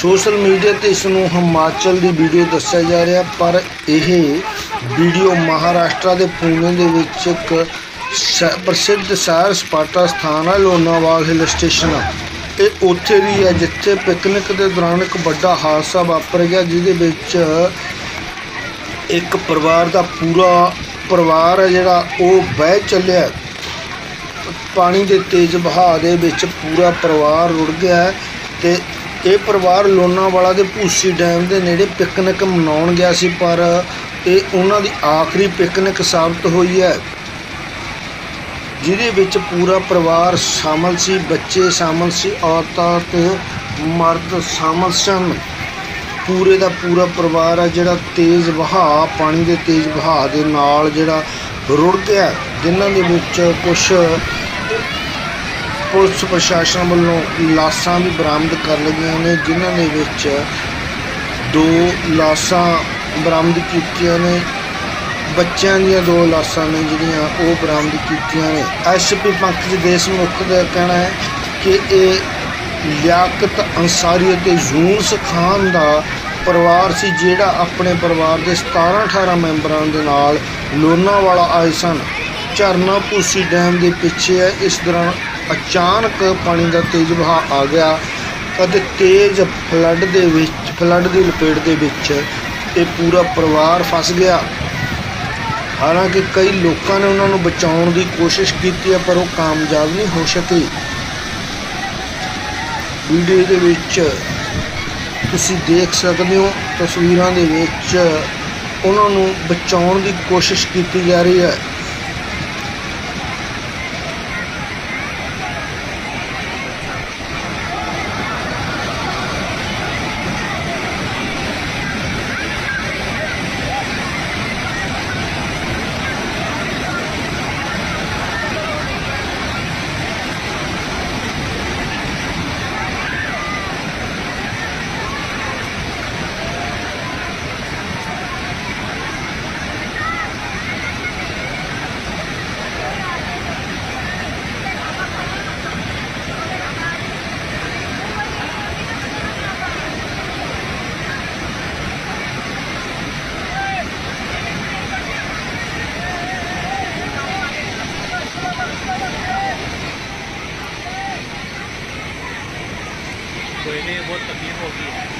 Social media ਤੇ ਇਸ ਨੂੰ ਹਿਮਾਚਲ ਦੀ ਵੀਡੀਓ ਦੱਸਿਆ ਜਾ ਰਿਹਾ, ਪਰ ਇਹ ਵੀਡੀਓ ਮਹਾਰਾਸ਼ਟਰ ਦੇ ਪੂਨੇ ਦੇ ਵਿੱਚ ਇੱਕ ਸ- ਪ੍ਰਸਿੱਧ ਸੈਰ ਸਪਾਟਾ ਸਥਾਨ ਹੈ, ਲੋਨਾਵਾਲ ਹਿਲ ਸਟੇਸ਼ਨ। ਇਹ ਉੱਥੇ ਦੀ ਹੈ, ਜਿੱਥੇ ਪਿਕਨਿਕ ਦੇ ਦੌਰਾਨ ਇੱਕ ਵੱਡਾ ਹਾਦਸਾ ਵਾਪਰ ਗਿਆ, ਜਿਹਦੇ ਵਿੱਚ ਇੱਕ ਪਰਿਵਾਰ ਦਾ ਪੂਰਾ ਪਰਿਵਾਰ ਹੈ, ਜਿਹੜਾ ਉਹ ਬਹਿ ਚੱਲਿਆ। ਪਾਣੀ ਦੇ ਤੇਜ਼ ਵਹਾਅ ਦੇ ਵਿੱਚ ਪੂਰਾ ਪਰਿਵਾਰ ਰੁੜ ਗਿਆ ਹੈ ਤੇ ਇਹ ਪਰਿਵਾਰ ਲੋਨਾਵਾਲਾ ਦੇ ਭੂਸੀ ਡੈਮ ਦੇ ਨੇੜੇ ਪਿਕਨਿਕ ਮਨਾਉਣ ਗਿਆ ਸੀ, ਪਰ ਇਹ ਉਹਨਾਂ ਦੀ ਆਖਰੀ ਪਿਕਨਿਕ ਸਾਬਤ ਹੋਈ ਹੈ। ਜਿਹਦੇ ਵਿੱਚ ਪੂਰਾ ਪਰਿਵਾਰ ਸ਼ਾਮਲ ਸੀ, ਬੱਚੇ ਸ਼ਾਮਲ ਸੀ, ਔਰਤਾਂ ਤੇ ਮਰਦ ਸ਼ਾਮਲ ਸਨ। ਪੂਰੇ ਦਾ ਪੂਰਾ ਪਰਿਵਾਰ ਹੈ ਜਿਹੜਾ ਤੇਜ਼ ਵਹਾਅ ਪਾਣੀ ਦੇ ਤੇਜ਼ ਵਹਾਅ ਦੇ ਨਾਲ ਜਿਹੜਾ ਰੁੜ ਗਿਆ, ਜਿਨ੍ਹਾਂ ਦੇ ਵਿੱਚ ਕੁਝ ਪੁਲਿਸ ਪ੍ਰਸ਼ਾਸਨ ਵੱਲੋਂ ਲਾਸ਼ਾਂ ਵੀ ਬਰਾਮਦ ਕਰ ਲਈਆਂ ਨੇ, ਜਿਨ੍ਹਾਂ ਦੇ ਵਿੱਚ ਦੋ ਲਾਸ਼ਾਂ ਬਰਾਮਦ ਕੀਤੀਆਂ ਨੇ। ਬੱਚਿਆਂ ਦੀਆਂ ਦੋ ਲਾਸ਼ਾਂ ਨੇ ਜਿਹੜੀਆਂ ਉਹ ਬਰਾਮਦ ਕੀਤੀਆਂ ਨੇ। ਐਸਪੀ ਪੰਕਜ ਦੇਸ਼ਮੁਖ ਦਾ ਕਹਿਣਾ ਹੈ ਕਿ ਇਹ ਲਿਆਕਤ ਅੰਸਾਰੀ ਅਤੇ ਯੂਨਸ ਖਾਨ ਦਾ ਪਰਿਵਾਰ ਸੀ, ਜਿਹੜਾ ਆਪਣੇ ਪਰਿਵਾਰ ਦੇ 17 18 ਮੈਂਬਰਾਂ ਦੇ ਨਾਲ ਲੋਨਾਵਾਲਾ ਆਏ ਸਨ। ਝਰਨਾ ਭੂਸੀ ਡੈਮ ਦੇ ਪਿੱਛੇ ਹੈ। ਇਸ ਦੌਰਾਨ ਅਚਾਨਕ ਪਾਣੀ ਦਾ ਤੇਜ਼ ਵਹਾਅ ਆ ਗਿਆ ਅਤੇ ਤੇਜ਼ ਫਲੱਡ ਦੇ ਵਿੱਚ, ਫਲੱਡ ਦੀ ਲਪੇਟ ਦੇ ਵਿੱਚ ਇਹ ਪੂਰਾ ਪਰਿਵਾਰ ਫਸ ਗਿਆ। ਹਾਲਾਂਕਿ ਕਈ ਲੋਕਾਂ ਨੇ ਉਹਨਾਂ ਨੂੰ ਬਚਾਉਣ ਦੀ ਕੋਸ਼ਿਸ਼ ਕੀਤੀ ਹੈ, ਪਰ ਉਹ ਕਾਮਯਾਬ ਨਹੀਂ ਹੋ ਸਕੇ। ਵੀਡੀਓ ਦੇ ਵਿੱਚ ਤੁਸੀਂ ਦੇਖ ਸਕਦੇ ਹੋ, ਤਸਵੀਰਾਂ ਦੇ ਵਿੱਚ ਉਹਨਾਂ ਨੂੰ ਬਚਾਉਣ ਦੀ ਕੋਸ਼ਿਸ਼ ਕੀਤੀ ਜਾ ਰਹੀ ਹੈ। ferrovia.